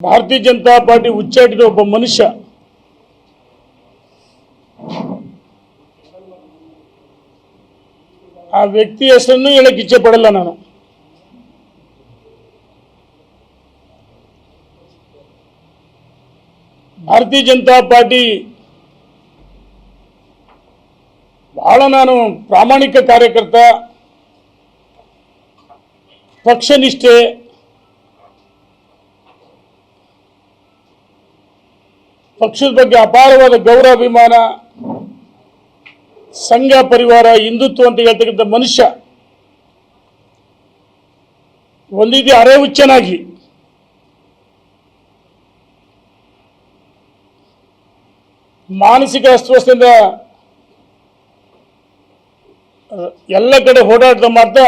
ಭಾರತೀಯ ಜನತಾ ಪಾರ್ಟಿ ಉಚ್ಚಾಟಿದ ಒಬ್ಬ ಮನುಷ್ಯ ಆ ವ್ಯಕ್ತಿ ಹೆಸರನ್ನು ಹೇಳಕ್ ಇಚ್ಛೆ ಪಡಲ್ಲ ನಾನು ಭಾರತೀಯ ಜನತಾ ಪಾರ್ಟಿ ಬಹಳ ನಾನು ಪ್ರಾಮಾಣಿಕ ಕಾರ್ಯಕರ್ತ ಪಕ್ಷನಿಷ್ಠೆ ಪಕ್ಷದ ಬಗ್ಗೆ ಅಪಾರವಾದ ಗೌರವಾಭಿಮಾನ, ಸಂಘ ಪರಿವಾರ, ಹಿಂದುತ್ವ ಅಂತ ಹೇಳ್ತಕ್ಕಂಥ ಮನುಷ್ಯ ಒಂದಿದೆ ಅರೆ ಹುಚ್ಚನಾಗಿ ಮಾನಸಿಕ ಅಸ್ವಸ್ಥದಿಂದ ಎಲ್ಲ ಕಡೆ ಓಡಾಟದ ಮಾಡ್ತಾ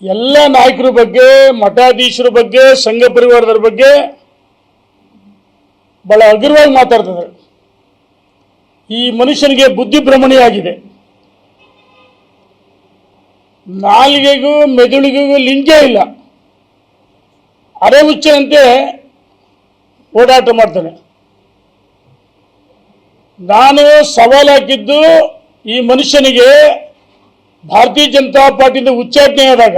ಎಲ್ಲ ನಾಯಕರ ಬಗ್ಗೆ, ಮಠಾಧೀಶರ ಬಗ್ಗೆ, ಸಂಘ ಪರಿವಾರದವ್ರ ಬಗ್ಗೆ ಬಹಳ ಹಗುರವಾಗಿ ಮಾತಾಡ್ತಾರೆ ಈ ಮನುಷ್ಯನಿಗೆ ಬುದ್ಧಿ ಭ್ರಮಣೆಯಾಗಿದೆ. ನಾಲಿಗೆಗೂ ಮೆದುಳಿಗೂ ಲಿಂಗೇ ಇಲ್ಲ. ಅರೆ ಹುಚ್ಚೆಯಂತೆ ಓಡಾಟ ಮಾಡ್ತಾನೆ. ನಾನು ಸವಾಲು ಹಾಕಿದ್ದು ಈ ಮನುಷ್ಯನಿಗೆ ಭಾರತೀಯ ಜನತಾ ಪಾರ್ಟಿಯಿಂದ ಉಚ್ಚಾಟನೆ ಆದಾಗ,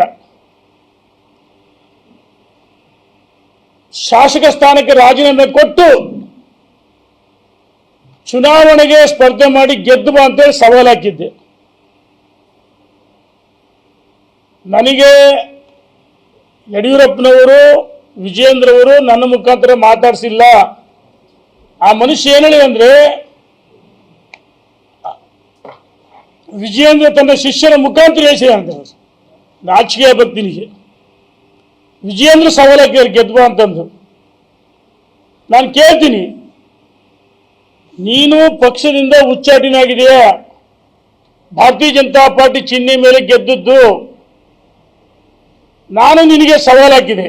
ಶಾಸಕ ಸ್ಥಾನಕ್ಕೆ ರಾಜೀನಾಮೆ ಕೊಟ್ಟು ಚುನಾವಣೆಗೆ ಸ್ಪರ್ಧೆ ಮಾಡಿ ಗೆದ್ದು ಬಾ ಅಂತೇಳಿ ಸವಾಲು ಹಾಕಿದ್ದೆ. ನನಗೆ ಯಡಿಯೂರಪ್ಪನವರು ವಿಜೇಂದ್ರ ಅವರು ನನ್ನ ಮುಖಾಂತರ ಮಾತಾಡಿಸಿಲ್ಲ. ಆ ಮನುಷ್ಯ ಏನೇಳಿ ಅಂದ್ರೆ, ವಿಜಯೇಂದ್ರ ತನ್ನ ಶಿಷ್ಯನ ಮುಖಾಂತರ ಹೇಳಿಸಿದ ಅಂತ ನಾಚಿಕೆ ಭಕ್ತಿನಿಗೆ ವಿಜಯೇಂದ್ರ ಸವಾಲು ಹಾಕಿದ್ರು ಗೆದ್ವಾ ಅಂತಂದು ನಾನು ಕೇಳ್ತೀನಿ ನೀನು ಪಕ್ಷದಿಂದ ಉಚ್ಚಾಟನಾಗಿದೆಯಾ ಭಾರತೀಯ ಜನತಾ ಪಾರ್ಟಿ ಚಿಹ್ನೆ ಮೇಲೆ ಗೆದ್ದದ್ದು ನಾನು ನಿನಗೆ ಸವಾಲು ಹಾಕಿದೆ.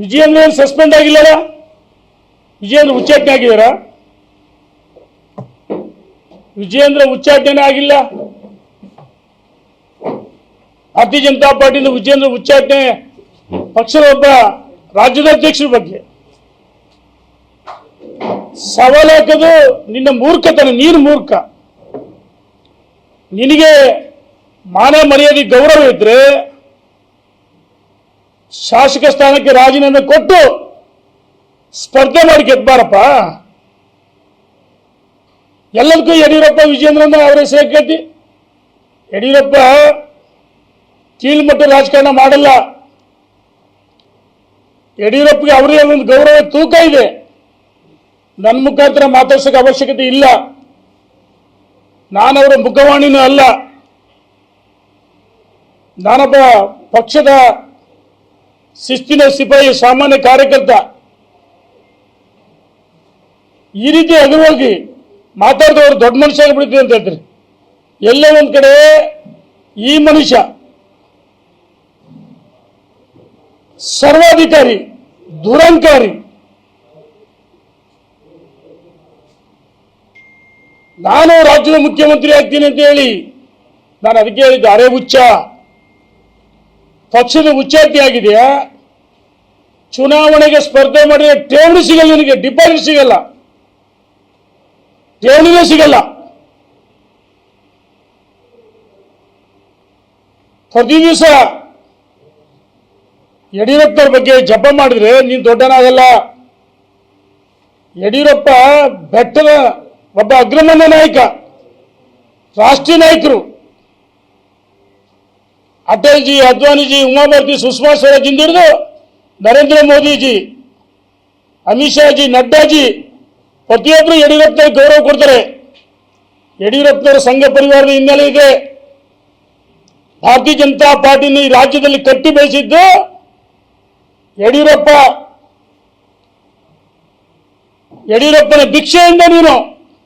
ವಿಜಯೇಂದ್ರ ಏನು ಸಸ್ಪೆಂಡ್ ಆಗಿಲ್ಲಲ್ಲ? ವಿಜಯನ್ ಉಚ್ಚಾಟನೆ ಆಗಿದಾರ ವಿಜಯೇಂದ್ರ ಉಚ್ಚಾಟನೆ ಆಗಿಲ್ಲ? ಭಾರತೀಯ ಜನತಾ ಪಾರ್ಟಿಯಿಂದ ವಿಜಯೇಂದ್ರ ಉಚ್ಚಾಟನೆ ಪಕ್ಷದ ಒಬ್ಬ ರಾಜ್ಯದ ಅಧ್ಯಕ್ಷರ ಬಗ್ಗೆ. ಸವಾಲು ಹಾಕೋದು ನಿನ್ನ ಮೂರ್ಖತನ, ನೀನು ಮೂರ್ಖ. ನಿನಗೆ ಮಾನ ಮರ್ಯಾದೆ, ಗೌರವ ಇದ್ರೆ ಶಾಸಕ ಸ್ಥಾನಕ್ಕೆ ರಾಜೀನಾಮೆ ಕೊಟ್ಟು ಸ್ಪರ್ಧೆ ಮಾಡಿ ಗೆದ್ಬಾರಪ್ಪ. ಎಲ್ಲದಕ್ಕೂ ಯಡಿಯೂರಪ್ಪ ವಿಜೇಂದ್ರನ ಅವರ ಹೆಸರು ಕೇಳ್ತಿ. ಯಡಿಯೂರಪ್ಪ ಕೀಳ್ಮಟ್ಟ ರಾಜಕಾರಣ ಮಾಡಲ್ಲ. ಯಡಿಯೂರಪ್ಪಗೆ ಅವರೇ ಒಂದು ಗೌರವ, ತೂಕ ಇದೆ. ನನ್ನ ಮುಖಾಂತರ ಮಾತಾಡ್ಸೋಕೆ ಅವಶ್ಯಕತೆ ಇಲ್ಲ. ನಾನವರ ಮುಖವಾಣಿನೂ ಅಲ್ಲ. ನಾನೊಬ್ಬ ಪಕ್ಷದ ಶಿಸ್ತಿನ ಸಿಪಾಯಿ, ಸಾಮಾನ್ಯ ಕಾರ್ಯಕರ್ತ. ಈ ರೀತಿ ಹಗುರವಾಗಿ ಮಾತಾಡಿದವರು ದೊಡ್ಡ ಮನುಷ್ಯ ಆಗಿಬಿಡ್ತೀವಿ ಅಂತ ಹೇಳ್ತಾರೆ. ಎಲ್ಲೇ ಒಂದ್ ಕಡೆ ಈ ಮನುಷ್ಯ ಸರ್ವಾಧಿಕಾರಿ, ದುರಂಕಾರಿ ನಾನು ರಾಜ್ಯದ ಮುಖ್ಯಮಂತ್ರಿ ಆಗ್ತೀನಿ ಅಂತ ಹೇಳಿ ನಾನು ಅದಕ್ಕೆ ಹೇಳಿದ್ದು ಅರೆ ಹುಚ್ಚ. ಪಕ್ಷದ ಉಚ್ಚಾಟಿ ಆಗಿದೆಯಾ ಚುನಾವಣೆಗೆ ಸ್ಪರ್ಧೆ ಮಾಡಿದ್ರೆ ಠೇವಣಿ ಸಿಗಲ್ಲ ನಿನಗೆ, ಡಿಪಾಸಿಟ್ ಸಿಗಲ್ಲ. ಠೇವಣಿನೇ ಸಿಗಲ್ಲ. ಪ್ರತಿ ದಿವಸ ಯಡಿಯೂರಪ್ಪನವ್ರ ಬಗ್ಗೆ ಜಪ ಮಾಡಿದ್ರೆ ನೀನು ದೊಡ್ಡನಾಗಲ್ಲ. ಯಡಿಯೂರಪ್ಪ ಬೆಟ್ಟದ ಒಬ್ಬ ಅಗ್ರಮಣ್ಯ ನಾಯಕ, ರಾಷ್ಟ್ರೀಯ ನಾಯಕರು, ಅಟಲ್ಜಿ ಅದ್ವಾನಿಜಿ ಉಮಾಭಾರತಿ, ಸುಷ್ಮಾ ಸ್ವರಾಜ್ ಹಿಡಿದು ನರೇಂದ್ರ ಮೋದಿಜಿ, ಅಮಿತ್ ಶಾಜಿ ನಡ್ಡಾಜಿ, ಪ್ರತಿಯೊಬ್ಬರು ಯಡಿಯೂರಪ್ಪನವ್ರಿಗೆ ಗೌರವ ಕೊಡ್ತಾರೆ. ಯಡಿಯೂರಪ್ಪನವರ ಸಂಘ ಪರಿವಾರದ ಹಿನ್ನೆಲೆ ಇದೆ ಭಾರತೀಯ ಜನತಾ ಪಾರ್ಟಿನ ಈ ರಾಜ್ಯದಲ್ಲಿ ಕಟ್ಟಿ ಬೆಳೆಸಿದ್ದು ಯಡಿಯೂರಪ್ಪ. ಯಡಿಯೂರಪ್ಪನ ಭಿಕ್ಷೆಯಿಂದ ನೀನು